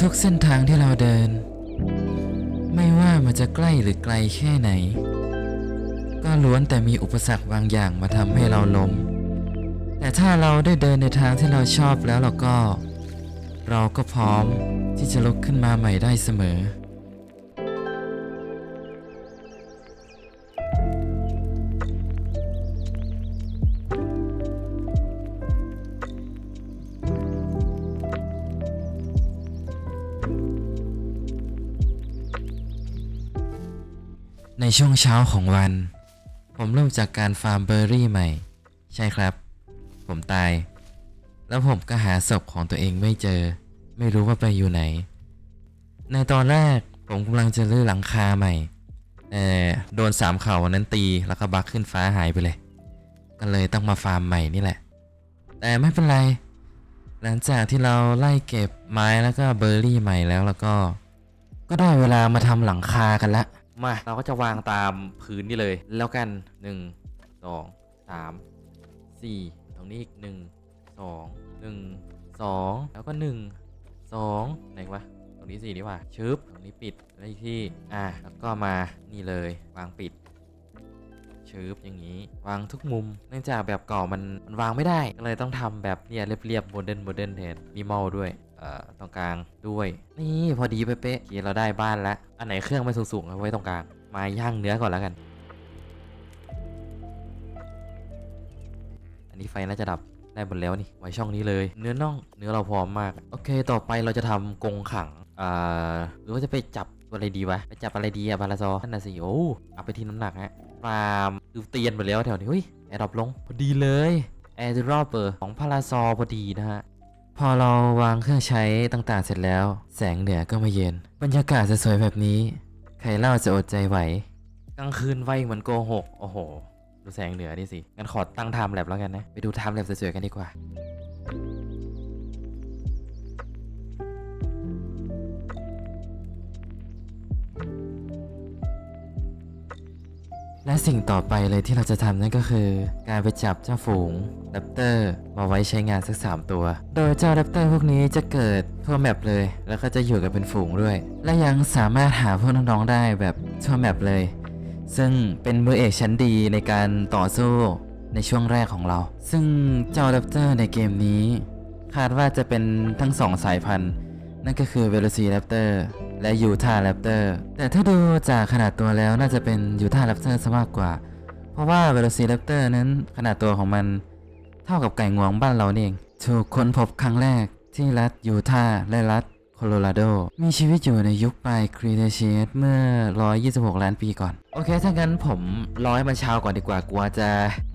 ทุกเส้นทางที่เราเดิน ไม่ว่ามันจะใกล้หรือไกลแค่ไหน ก็ล้วนแต่มีอุปสรรคบางอย่างมาทำให้เราล้ม แต่ถ้าเราได้เดินในทางที่เราชอบแล้วเราก็ เราก็พร้อมที่จะลุกขึ้นมาใหม่ได้เสมอ ในช่วงเช้าของวัน ผมเริ่มจากการฟาร์มเบอร์รี่ใหม่ ใช่ครับ ผมตาย แล้วผมก็หาศพของตัวเองไม่เจอ ไม่รู้ว่าไปอยู่ไหน ในตอนแรกผมกำลังจะลื้อหลังคาใหม่แต่โดนสามเข่าวันนั้นตีแล้วก็บักขึ้นฟ้าหายไปเลย ก็เลยต้องมาฟาร์มใหม่นี่แหละ แต่ไม่เป็นไร หลังจากที่เราไล่เก็บไม้แล้วก็เบอร์รี่ใหม่แล้วแล้วก็ ก็ได้เวลามาทำหลังคากันละ มาเราก็จะวางตามพื้นนี่เลย แล้วกัน 1 2 3 4 ตรงนี้อีก 1 2 1 2 แล้วก็ 1 2 ไหนวะ ตรงนี้4นี่ว่าชึบตรงนี้ปิดแล้วอีกที่ อะแล้วก็มานี่เลยวางปิดชึบอย่างนี้ วางทุกมุม เนื่องจากแบบเก่ามันมันวางไม่ได้ ก็เลยต้องทำแบบเนี่ยเรียบๆโมเดิร์นโมเดิร์นแทนมีมอลด้วย ตรงกลางด้วย นี่พอดีเป๊ะๆโอเคเราได้บ้านแล้ว อันไหนเครื่องไม่สูงๆเอาไว้ตรงกลาง มาย่างเนื้อก่อนแล้วกัน อันนี้ไฟน่าจะดับได้หมดแล้วนี่ไว้ช่องนี้เลย เนื้อน่องเนื้อเราพร้อมมาก โอเค ต่อไปเราจะทำกรงขังอ่าหรือว่าจะไปจับตัวอะไรดีวะไปจับอะไรดีอะบาลาซอนั่นน่ะสิโอ้เอาไปที่น้ำหนักฮะฟาร์มคือเตียนไปแล้วแถวนี้เฮ้ยแอร์ดรอปลงพอดีเลยแอร์ดรอปเปอร์ของพาราซอพอดีนะฮะ พอเราวางเครื่องใช้ต่างๆเสร็จแล้ว แสงเหนือก็มาเย็น บรรยากาศสวยๆแบบนี้ ใครเล่าจะอดใจไหว กลางคืนไวเหมือนโกหก โอ้โห ดูแสงเหนือดิสิ งั้นขอตั้งไทม์แลบแล้วกันนะ ไปดูไทม์แลบสวยๆกันดีกว่า และสิ่งต่อไปเลยที่เราจะทำนั่นก็คือ การไปจับเจ้าฝูงแรปเตอร์มาไว้ใช้งานสัก 3 ตัว โดยเจ้าแรปเตอร์พวกนี้จะเกิดทั่วแมปเลย แล้วก็จะอยู่กันเป็นฝูงด้วย และยังสามารถหาพวกน้องๆได้แบบทั่วแมปเลย ซึ่งเป็นมือเอกชั้นดีในการต่อสู้ในช่วงแรกของเรา ซึ่งเจ้าแรปเตอร์ในเกมนี้ คาดว่าจะเป็นทั้งสองสายพันธุ์ นั่นก็คือ Velociraptor แและ Utah Raptor แต่ถ้าดูจากขนาดตัวแล้วน่าจะเป็น Utah Raptor ซะมากกว่า เพราะว่า Velociraptor นั้นขนาดตัวของมันเท่ากับไก่งวงบ้านเราเอง ถูกค้นพบครั้งแรกที่รัฐยูทาห์และรัฐโคโลราโด มีชีวิตอยู่ในยุคปลายครีเทเชียสเมื่อ 126 ล้านปีก่อน โอเค ถ้างั้นผมรอให้มันเช้าก่อนดีกว่ากลัวจะ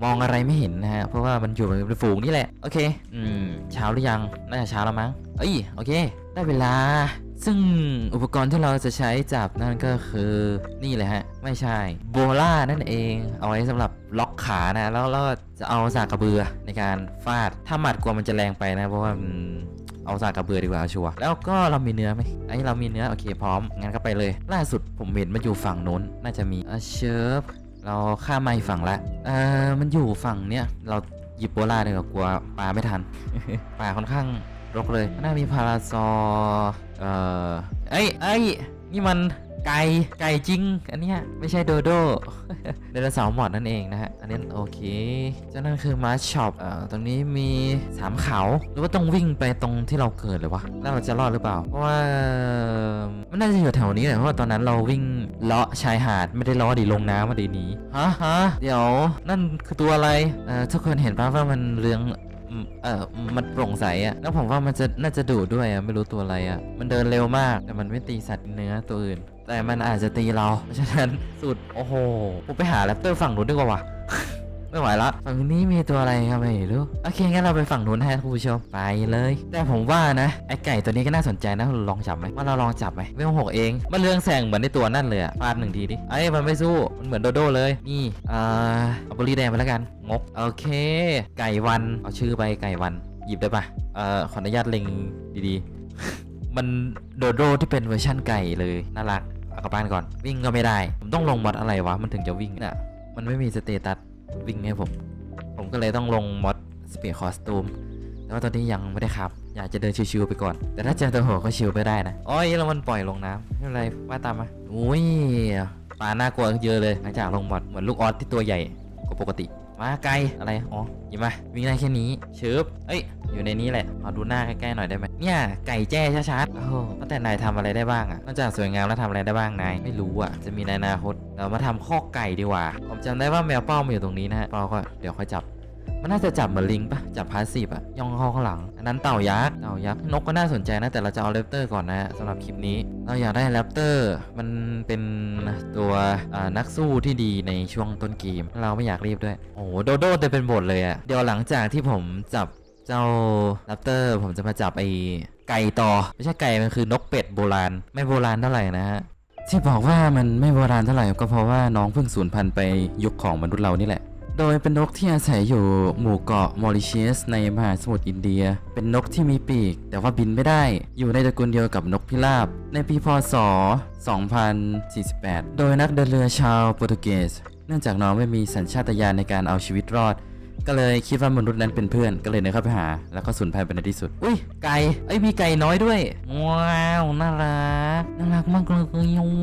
มองอะไรไม่เห็นนะฮะ เพราะว่ามันอยู่เป็นฝูงนี่แหละ โอเค อืม เช้าหรือยัง น่าจะเช้าแล้วมั้ง เอ้ย โอเค ได้เวลา ซึ่งอุปกรณ์ที่เราจะใช้จับนั่นก็คือนี่เลยฮะ ไม่ใช่โบล่านั่นเอง เอาไว้สำหรับล็อกขานะ แล้วเราจะเอาสากกระเบือในการฟาด ถ้าหมัดกลัวมันจะแรงไปนะ เพราะว่าเอาสากกระเบือดีกว่าชัวร์แล้วก็เรามีเนื้อไหมไอ้เรามีเนื้อโอเคพร้อมงั้นก็ไปเลย ล่าสุดผมเห็นมันอยู่ฝั่งนู้นน่าจะมีเชิฟเราข้ามมาอีกฝั่งละเออมันอยู่ฝั่งเนี้ยเราหยิบโบล่าเลยกลัวปลาไม่ทันป่าค่อนข้าง รกเลยน่ามีพาราซอร์เอ่อเอ้ยเอ้ยนี่มันไก่ไก่จริง อันเนี้ยไม่ใช่โดโดเดลเสาร์หมอดนั่นเองนะฮะ อันนี้โอเคเจ้านั่นคือมาร์ช็อปเอ่อตรงนี้มีสามเขาหรือว่าต้องวิ่งไปตรงที่เราเกิดเลยวะแล้วเราจะรอดหรือเปล่า เพราะว่ามันน่าจะอยู่แถวนี้แหละเพราะว่าตอนนั้นเราวิ่งเลาะชายหาดไม่ได้เลาะดิลงน้ำมาดีนี้ฮะฮะเดี๋ยวนั่นคือตัวอะไรเอ่อทุกคนเห็นป่ะว่ามันเรือง อืมเออมันโปร่งใสอะแล้วผมว่ามันจะน่าจะดุด้วยอะไม่รู้ตัวอะไรอะมันเดินเร็วมาก แต่มันไม่ตีสัตว์เนื้อตัวอื่น แต่มันอาจจะตีเราเพราะฉะนั้นสุดโอ้โหผมไปหาแรปเตอร์ฝั่งนู้นดีกว่าว่ะ ไม่ไหวละฝั่งนี้มีตัวอะไรครับไม่รู้โอเคงั้นเราไปฝั่งนู้นให้คุณผู้ชมไปเลย แต่ผมว่านะไอไก่ตัวนี้ก็น่าสนใจนะลองจับไหมว่าเราลองจับไหมเวลหกเอง มันเรืองแสงเหมือนในตัวนั่นเลยอะฟาดหนึ่งทีดิไอ้มันไม่สู้มันเหมือนโดโดเลยนี่เอ่าเอาบรีแดงไปแล้วกันงกโอเค ไก่วันเอาชื่อไปไก่วัน หยิบได้ปะเอ่อขออนุญาตเล็งดีๆ มันโดโดที่เป็นเวอร์ชั่นไก่เลยน่ารักเอากลับบ้านก่อนวิ่งก็ไม่ได้ ผมต้องลงมอดอะไรวะมันถึงจะวิ่งน่ะมันไม่มีสเตตัส วิ่งให้ผม ผมก็เลยต้องลงมอดสเปียร์คอสตูมแต่ว่าตอนนี้ยังไม่ได้ครับ อยากจะเดินชิวๆไปก่อน แต่ถ้าเจอตัวหัวก็ชิวไปได้นะโอ้ยแล้วมันปล่อยลงน้ำไม่เป็นไรว่าตามมาอุ้ยปลาน่ากลัวเยอะเลยหลังจากลงมอดเหมือนลูกออสที่ตัวใหญ่กว่าปกติ มาไกลอะไรอ๋อหยิบมาวิ่งได้แค่นี้เชิบเอ้ยอยู่ในนี้แหละเอาดูหน้าใกล้ๆหน่อยได้ไหมเนี่ยไก่แจ้ชัดๆโอ้โหแต่นายทำอะไรได้บ้างอะนอกจากสวยงามแล้วทำอะไรได้บ้างนายไม่รู้อะจะมีในอนาคตเรามาทำข้อไก่ดีกว่า ผมจำได้ว่าแมวเป้ามาอยู่ตรงนี้นะฮะเป้าก็เดี๋ยวค่อยจับ มันน่าจะจับเหมือนลิงปะจับพาสซีฟอะย่องเข้าข้างหลัง อันนั้นเต่ายักษ์เต่ายักษ์นกก็น่าสนใจนะแต่เราจะเอาแรปเตอร์ก่อนนะฮะสำหรับคลิปนี้ เราอยากได้แรปเตอร์มันเป็นตัวนักสู้ที่ดีในช่วงต้นเกมเราไม่อยากรีบด้วยโอ้โหโดโดเต็มเป็นบทเลยอะเดี๋ยวหลังจากที่ผมจับเจ้าแรปเตอร์ผมจะมาจับไอ้ไก่ต่อไม่ใช่ไก่มันคือนกเป็ดโบราณ ไม่โบราณเท่าไหร่นะฮะที่บอกว่ามันไม่โบราณเท่าไหร่ก็เพราะว่าน้องเพิ่งสูญพันธุ์ไปยุคของมนุษย์เรานี่แหละ โดยเป็นนกที่อาศัยอยู่หมู่เกาะมอริเชียสในมหาสมุทรอินเดีย เป็นนกที่มีปีก แต่ว่าบินไม่ได้ อยู่ในตระกูลเดียวกับนกพิราบ ในปีพศ 2048 โดยนักเดินเรือชาวโปรตุเกส เนื่องจากน้องไม่มีสัญชาตญาณในการเอาชีวิตรอด ก็เลยคิดว่ามนุษย์นั้นเป็นเพื่อน ก็เลยเดินเข้าไปหา แล้วก็สูญพันธุ์ไปในที่สุด อุ้ย ไก่ เอ้ย มีไก่น้อยด้วย ว้าว น่ารัก น่ารักมากเลย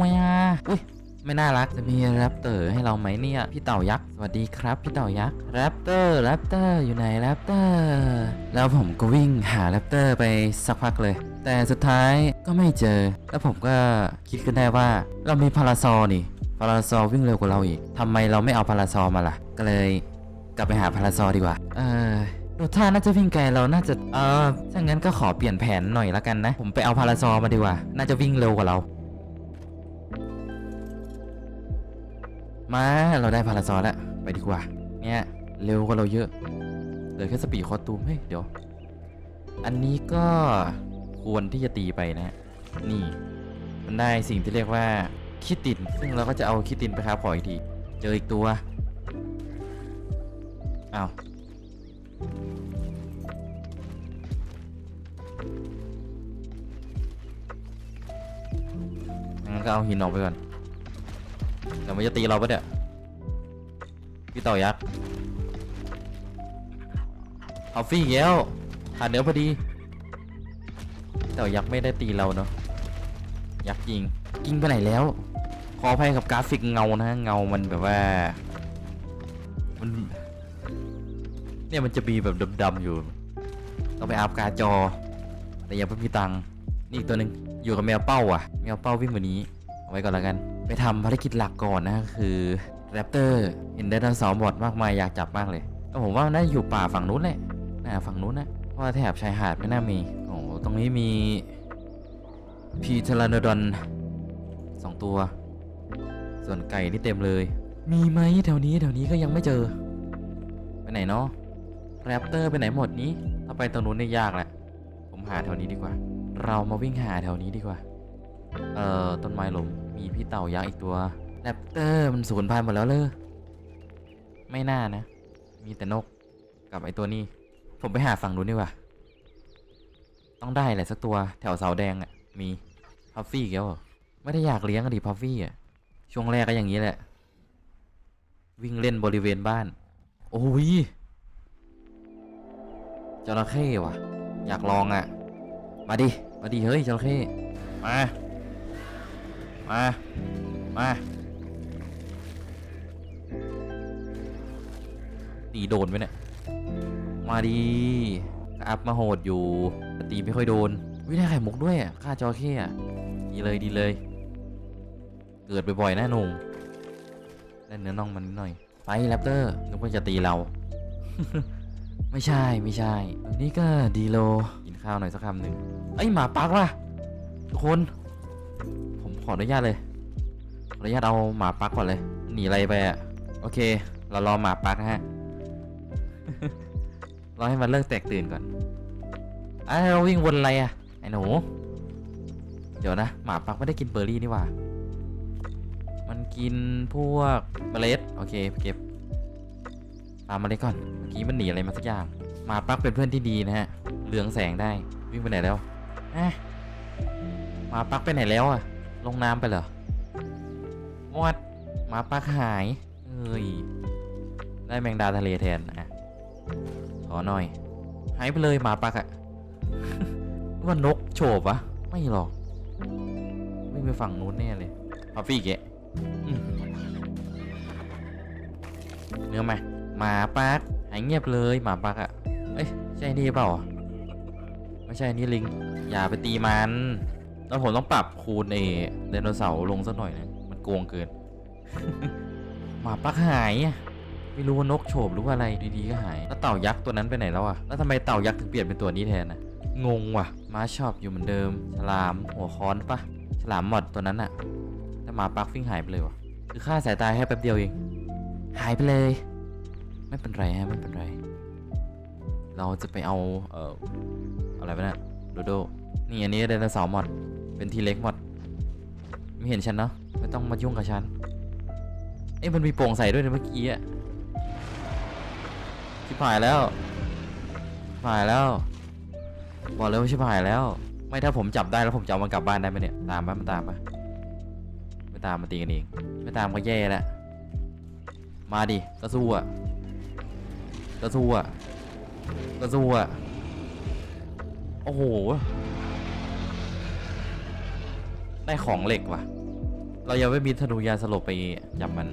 ว้าอุ้ย ไม่น่ารักจะมีแรปเตอร์ให้เราไหมเนี่ยพี่เต่ายักษ์สวัสดีครับพี่เต่ายักษ์แรปเตอร์แรปเตอร์อยู่ไหนแรปเตอร์แล้วผมก็วิ่งหาแรปเตอร์ไปสักพักเลย แต่สุดท้ายก็ไม่เจอ แล้วผมก็คิดขึ้นได้ว่าเรามีพาราซอนี่พาราซอวิ่งเร็วกว่าเราอีกทำไมเราไม่เอาพาราซอมาล่ะ ก็เลยกลับไปหาพาราซอดีกว่า เออดูท่าน่าจะวิ่งไกลเราน่าจะ เออถ้างั้นก็ขอเปลี่ยนแผนหน่อยละกันนะ ผมไปเอาพาราซอมาดีกว่า น่าจะวิ่งเร็วกว่าเรา มาเราได้พาราซอลแล้วไปดีกว่า เนี่ยเร็วกว่าเราเยอะเหลือแค่สปีดคอตูมเฮ้ยเดี๋ยว อันนี้ก็ควรที่จะตีไปนะ นี่ มันได้สิ่งที่เรียกว่าคิดติน ซึ่งเราก็จะเอาคิดตินไปครับขออีกที เจออีกตัวอ้าวงั้นก็เอาหินออกไปก่อน ดี๋ยวมันจะตีเราปะเนี่ย พี่เต่ายักษ์เอาฟี่อีกแล้วหาเนื้อพอดีพี่เต่ายักษ์ไม่ได้ตีเราเนาะยักษ์ยิงยิงไปไหนแล้ว ขออภัยกับกราฟิกเงานะเงามันแบบว่ามันเนี่ยมันจะมีแบบดำๆอยู่ต้องไปอัพการ์ดจอ แต่ยังไม่มีตังค์นี่อีกตัวหนึ่งอยู่กับแมวเป้าอะ แมวเป้าวิ่งวันนี้เอาไว้ก่อนแล้วกัน ไปทำภารกิจหลักก่อนนะคือแรปเตอร์เห็นไดโนเสาร์หมดมากมายอยากจับมากเลยแต่ผมว่าน่าจะอยู่ป่าฝั่งนู้นแหละน่าฝั่งนู้นนะเพราะแถบชายหาดไม่น่ามีโอ้โหตรงนี้มีพีเทลานดอนสองตัว ส่วนไก่นี่เต็มเลย มีไหมแถวนี้แถวนี้ก็ยังไม่เจอ ไปไหนเนาะแรปเตอร์ไปไหนหมดนี้ถ้าไปตรงนู้นนี่ยากแหละ ผมหาแถวนี้ดีกว่า เรามาวิ่งหาแถวนี้ดีกว่า เอ่อต้นไม้ล้ม มีพี่เต่ายักษ์อีกตัวแรปเตอร์มันสูญพันธุ์หมดแล้วเลยไม่น่านะ มีแต่นกกับไอตัวนี้ ผมไปหาฝั่งนู้นดีกว่า ต้องได้แหละสักตัวแถวเสาแดงอะ่ะ มีพัฟฟี่อีกแล้วไม่ได้อยากเลี้ยงอะดิพัฟฟี่อะ ช่วงแรกก็อย่างนี้แหละ วิ่งเล่นบริเวณบ้าน โอ้ยจระเข้ว่ะ อยากลองอะ มาดิ มาดิ เฮ้ยจระเข้ มา มา มาตีโดนไหมเนี่ย มาดีก็อัพมาโหดอยู่ตีไม่ค่อยโดน วิได้ไข่มุกด้วยอะฆ่าจระเข้อะดีเลยดีเลย เกิดบ่อยๆนะหนุ่มเล่นเนื้อน่องมันนิดหน่อย ไปแรปเตอร์นึกว่าจะตีเรา ไม่ใช่ไม่ใช่ นี่ก็ดีโล กินข้าวหน่อยสักคำหนึ่งเอ้หมาปักว่ะทุกคน ขออนุญาตเลยขออนุญาตเอาหมาปักก่อนเลย หนีอะไรไปอะ โอเค เรารอหมาปักนะฮะ รอให้มันเลิกแตกตื่นก่อนไอ้เราวิ่งวนอะไรอะ ไอ้หนู เดี๋ยวนะ หมาปักไม่ได้กินเบอร์รี่นี่ว่า มันกินพวกเมล็ด โอเค เก็บตามมาเล็ดก่อน เมื่อกี้มันหนีอะไรมาสักอย่างหมาปักเป็นเพื่อนที่ดีนะฮะเรืองแสงได้ วิ่งไปไหนแล้วอะหมาปักไปไหนแล้วอะ ลงน้ำไปเหรอมอดหมาปักหายเอ้ย ได้แมงดาทะเลแทนอะขอหน่อย หายไปเลยหมาปักอะว่านกโฉบวะ ไม่หรอกวิ่ไปฝั่งนู้นแน่เลยพัฟฟี่แกะเนื้อไหมหมาปักหายเงียบเลยหมาปักอะเอ้ย ใช่นี่เปล่า ไม่ใช่นี่ลิง อย่าไปตีมัน แล้วผมต้องปรับคูณเอไดโนเสาร์ลงสักหน่อยนะมันโกงเกิน หมาปักหายอะไม่รู้ว่านกโฉบหรือว่าอะไรดีๆก็หาย แล้วเต่ายักษ์ตัวนั้นไปไหนแล้วอะแล้วทำไมเต่ายักษ์ถึงเปลี่ยนเป็นตัวนี้แทนนะงงว่ะม้าชอบอยู่เหมือนเดิม ฉลามหัวค้อนปะฉลามหมดตัวนั้นอะแต่หมาปักฟิ้งหายไปเลยว่ะคือค่าสายตาแค่แป๊บเดียวเอง หายไปเลย ไม่เป็นไรฮะไม่เป็นไร เราจะไปเอาเอ่ออะไรไปนะโดโดนี่อันนี้ไดโนเสาร์หมด เป็นทีเล็กหมด ไม่เห็นฉันเนาะไม่ต้องมายุ่งกับฉันเอ้ยมันมีโป่งใส่ด้วยนะเมื่อกี้อะชิบหายแล้วหายแล้ว บอกเลยว่าชิบหายแล้ว ไม่ถ้าผมจับได้แล้วผมจะเอามันกลับบ้านได้ไหมเนี่ยตามปะมันตามปะไม่ตามมาตีกันเองไม่ตามก็แย่แล้วมาดิก็สู้อะก็สู้อะก็สู้อะโอ้โห ได้ของเหล็กว่ะ เรายังไม่มีธนูยาสลบไปจับมัน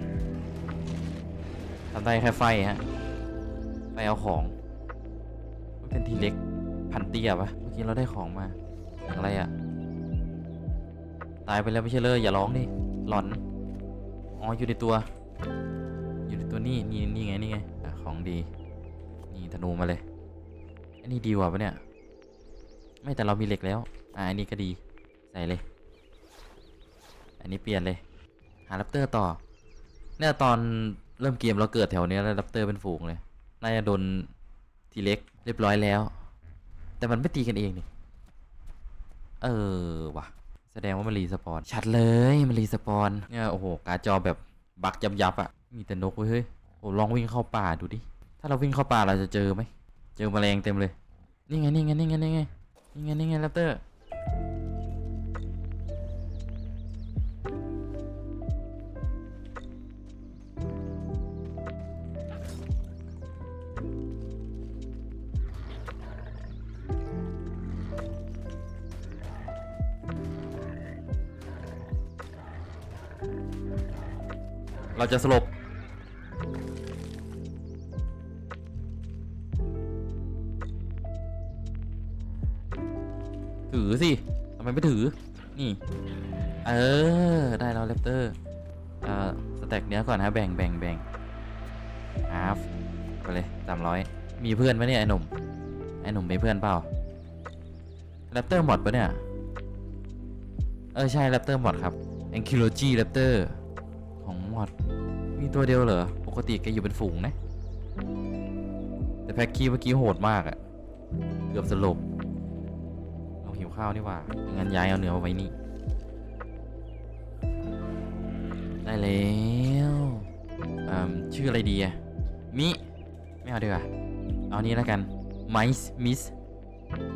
ทำได้แค่ไฟฮะ ไปเอาของมันเป็นทีเล็กพันเตียปะเมื่อกี้เราได้ของมาอะไรอะตายไปแล้วไม่ใช่เลยอย่าร้องดิหลอนอ๋ออยู่ในตัว อยู่ในตัวนี่นี่นี่ไงนี่ไงของดี นี่ธนูมาเลยอันนี้ดีกว่าปะเนี่ย ไม่แต่เรามีเหล็กแล้ว อ่าอันนี้ก็ดี ใส่เลย อันนี้เปลี่ยนเลย หาแรปเตอร์ต่อ เนี่ยตอนเริ่มเกมเราเกิดแถวนี้แล้วแรปเตอร์เป็นฝูงเลย น่าจะโดนทีเล็กเรียบร้อยแล้ว แต่มันไม่ตีกันเองนี่ เออว่ะ แสดงว่ามันรีสปอน ชัดเลยมันรีสปอน เนี่ยโอ้โหการ์จอแบบบักยับยับๆอะมีแต่นกเว้ยเฮ้ย โอ้ลองวิ่งเข้าป่าดูดิ ถ้าเราวิ่งเข้าป่าเราจะเจอไหม เจอแมลงเต็มเลย นี่ไงนี่ไงนี่ไงนี่ไงนี่ไงนี่ไงแรปเตอร์ เราจะสลบ ถือสิทำไมไม่ถือ นี่ เออ ได้แล้วแรปเตอร์เอ่อสแต็กเนี้ยก่อนฮะแบ่งแบ่งแบ่งฮาฟไปเลยสามร้อยมีเพื่อนไหมเนี่ยไอ้หนุ่ม ไอ้หนุ่มมีเพื่อนเปล่าแรปเตอร์หมดปะเนี่ย เออ ใช่แรปเตอร์หมดครับ Ankylogy Raptor ของหมด มีตัวเดียวเหรอ ปกติแกอยู่เป็นฝูงนะ แต่แพ็กกี้เมื่อกี้โหดมากอะเกือบสลบเราหิวข้าวนี่ว่างั้นย้ายเอาเนื้อมาไว้นี่ ได้แล้วอืมชื่ออะไรดีอะมิ ไม่เอาดีกว่า เอานี้แล้วกันไมส์มิส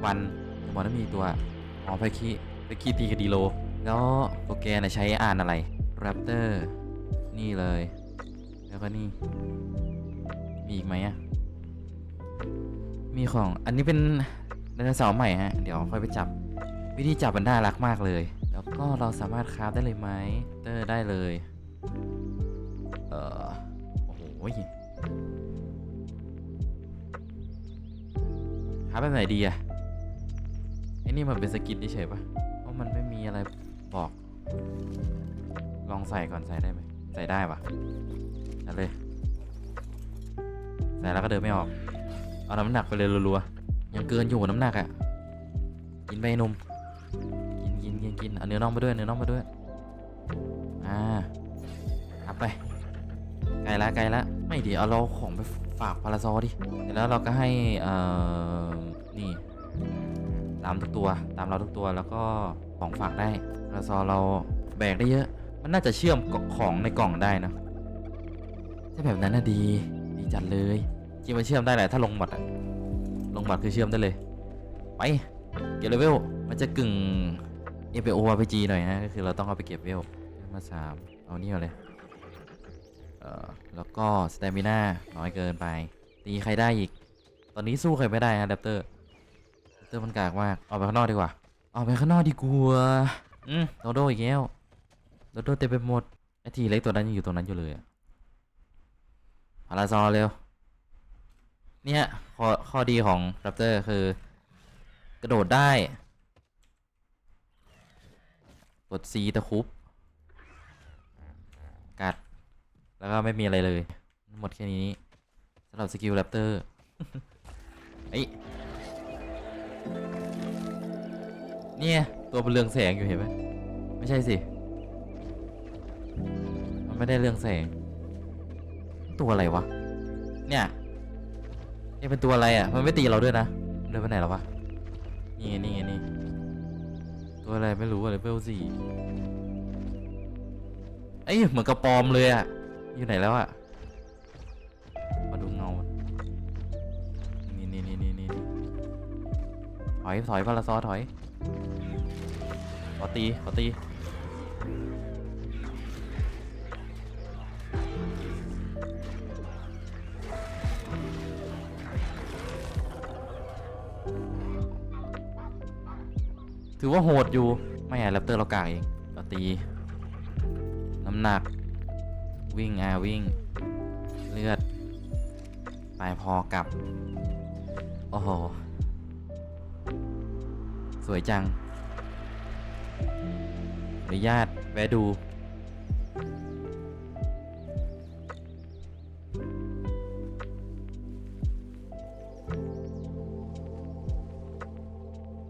วันบอกว่ามีตัว อ๋อแพ็กกี้แพ็กกี้ตีกับดีโล แล้วโปรแกรมน่ะใช้อ่านอะไร Raptor นี่เลย แล้วก็นี่ มีอีกไหมอะมีของอันนี้เป็นไดโนเสาร์ใหม่ฮะ เดี๋ยวค่อยไปจับ วิธีจับมันน่ารักมากเลย แล้วก็เราสามารถคราฟได้เลยไหมเตอร์ได้เลย เออโอ้โหคราฟแบบไหนดีอะไอ้นี่มันเป็นสกินเฉยปะเพราะมันไม่มีอะไรบอก ลองใส่ก่อนใส่ได้ไหมใส่ได้ปะ ใส่เลยใส่แล้วก็เดินไม่ออก เอาน้ำหนักไปเลยรัวๆ ยังเกินอยู่น้ำหนักอะ่ะ กินไปนม กินกินกินกินเอาเนื้อน่องไปด้วยเนื้อน่องไปด้วย อ่าอัพไป ไกลละไกลละ ไม่ดีเอาเราของไปฝากพาราซอดิเสร็จแล้วเราก็ให้เอ่อนี่ ตามทุกตัว ตามเราทุกตัวแล้วก็ของฝากได้พาราซอเราแบกได้เยอะ มันน่าจะเชื่อมของในกล่องได้นะ ถ้าแบบนั้นน่ะดี ดีจัดเลยจริงมันเชื่อมได้แหละถ้าลงหมัดอะลงหมัดคือเชื่อมได้เลย ไป เก็บเลเวล มันจะกึ่ง a p o RPG หน่อยนะ ก็คือเราต้องเอาไปเก็บเวล มาสามเอานี่เอาเลย เอ่อ แล้วก็สเตมิน่าน้อยเกินไป ตีใครได้อีก ตอนนี้สู้ใครไม่ได้ฮะแรปเตอร์เตอร์มันกากมากออกไปข้างนอกดีกว่าออกไปข้างนอกดีกว่าอืมโดโดอีกแล้วโดโดเต็มไปหมด ไอทีเล็กตัวนั้นยังอยู่ตรงนั้นอยู่เลยอะ พาราซอเร็ว เนี่ยข้อข้อดีของแรปเตอร์คือ กระโดดได้ กด C ตะคุบ กัด แล้วก็ไม่มีอะไรเลย หมดแค่นี้สำหรับสกิลแรปเตอร์เอ้เนี่ยตัวเป็นเรืองแสงอยู่เห็นไหมไม่ใช่สิ มันไม่ได้เรืองแสง ตัวอะไรวะ เนี่ยเอ๊ะเป็นตัวอะไรอะ มันไม่ตีเราด้วยนะ เดินไปไหนแล้ววะ นี่ไงนี่ไงนี่ ตัวอะไรไม่รู้อะไรเบลสี่เอ้ยเหมือนกระปอมเลยอะ อยู่ไหนแล้วอะ มาดูเงานนี่นี่นี่นี่นี่ถอยถอยพาราซอถอย ขอตี ขอตี ถือว่าโหดอยู่ไม่อะแรปเตอร์เรากากเองก็ตี น้ำหนัก วิ่งอะวิ่ง เลือด ไปพอกลับ โอ้โห สวยจังอนุญาตแวะดู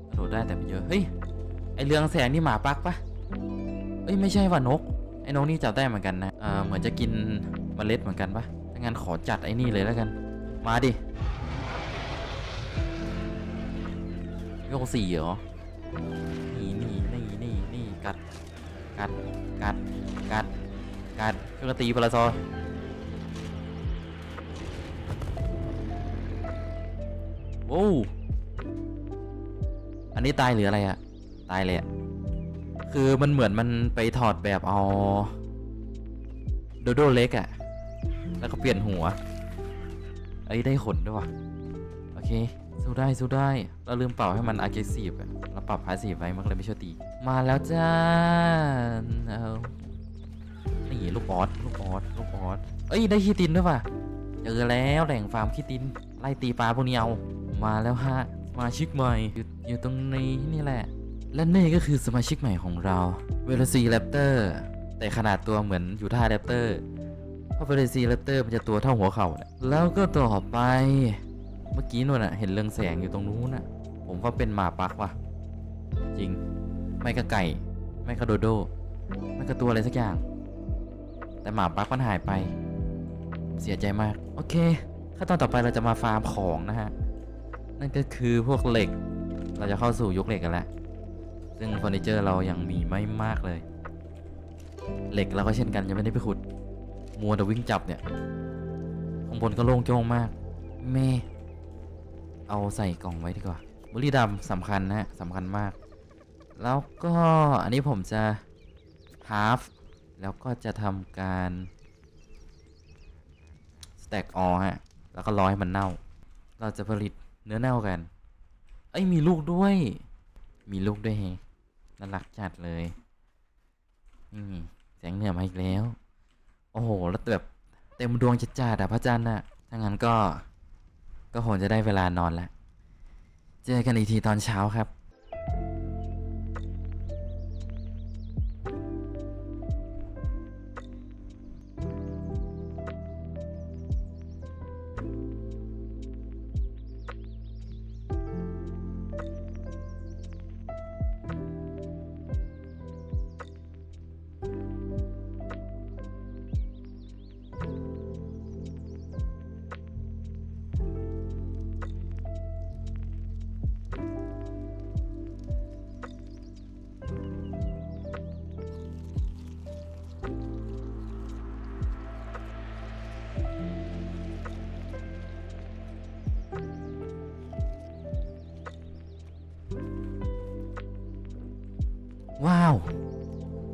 ระโดได้แต่มันเยอะ เฮ้ย เรืองแสงนี่หมาปักปะเอ้ยไม่ใช่ว่านก ไอ้นกนี่จับได้เหมือนกันนะเอ่อเหมือนจะกินเมล็ดเหมือนกันปะถ้างั้นขอจัดไอ้นี่เลยแล้วกัน มาดิโยกสี่เหรอ นี่นี่นี่นี่นี่กัด กัด กัด กัด กัดช่วยกันตีพลาซอโว้อันนี้ตายหรืออะไรอะ ตายเลยอะคือมันเหมือนมันไปถอดแบบเอาโดโดเล็กอะแล้วก็เปลี่ยนหัวเอ้ยได้ขนด้วยวะโอเค สู้ได้ สู้ได้ เราลืมเป่าให้มัน aggressive อะเราปรับ passive ไว้มันก็เลยไม่ช่วยตี มาแล้วจ้าเอานี่ลูกออสลูกออสลูกออสเอ้ย ได้คีตินด้วยว่ะ เจอแล้วแหล่งฟาร์มคีติน ไล่ตีปลาพวกนี้เอา มาแล้วฮะ มาชิกใหม่ อยู่อยู่ตรงนี้นี่แหละ และนี่ก็คือสมาชิกใหม่ของเราเวลซีแรปเตอร์แต่ขนาดตัวเหมือนอยู่ท่าแรปเตอร์เพราะเวลซีแรปเตอร์มันจะตัวเท่าหัวเข่าเนี่ยแล้วก็ต่อไปเมื่อกี้นู่นน่ะเห็นเรืองแสงอยู่ตรงนู้นน่ะ ผมว่าเป็นหมาปักว่ะ จริง ไม่ก็ไก่ ไม่ก็โดโด ไม่ก็ตัวอะไรสักอย่าง แต่หมาปักมันหายไป เสียใจมาก โอเคขั้นตอนต่อไปเราจะมาฟาร์มของนะฮะ นั่นก็คือพวกเหล็ก เราจะเข้าสู่ยุคเหล็กกันแล้ว ซึ่งเฟอร์นิเจอร์เรายังมีไม่มากเลย เหล็กเราก็เช่นกันยังไม่ได้ไปขุด มัวแต่วิ่งจับเนี่ยข้างบนก็โล่งโจ้งมากเมเอาใส่กล่องไว้ดีกว่าบุรีดำสำคัญนะสำคัญมาก แล้วก็อันนี้ผมจะฮาฟแล้วก็จะทำการสแต็กออฮะ แล้วก็ร้อให้มันเน่า เราจะผลิตเนื้อเน่ากัน เอ้ยมีลูกด้วย มีลูกด้วยเฮ น่ารักจัดเลย นี่แสงเหนือมาอีกแล้ว โอ้โห แล้วแบบเต็มดวงจัดจัดอะพระจันทร์อะถ้างั้นก็ ก็คงจะได้เวลานอนแล้วเจอกันอีกทีตอนเช้าครับ ว้าว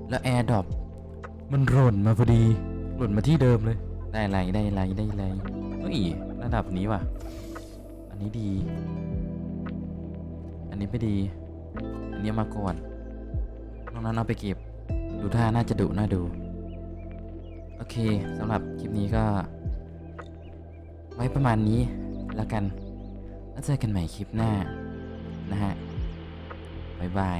แล้วแอร์ดรอปมันหล่นมาพอดี หล่นมาที่เดิมเลย ได้ไรได้ไรได้ไรเฮ้ยระดับนี้ว่ะ อันนี้ดีนี้ไม่ดี อันนี้เอามาก่อนนอกนั้นเอาไปเก็บ ดูท่าน่าจะดุน่าดู โอเคสำหรับคลิปนี้ก็ ไว้ประมาณนี้แล้วกัน แล้วเจอกันใหม่คลิปหน้านะฮะ บ๊ายบาย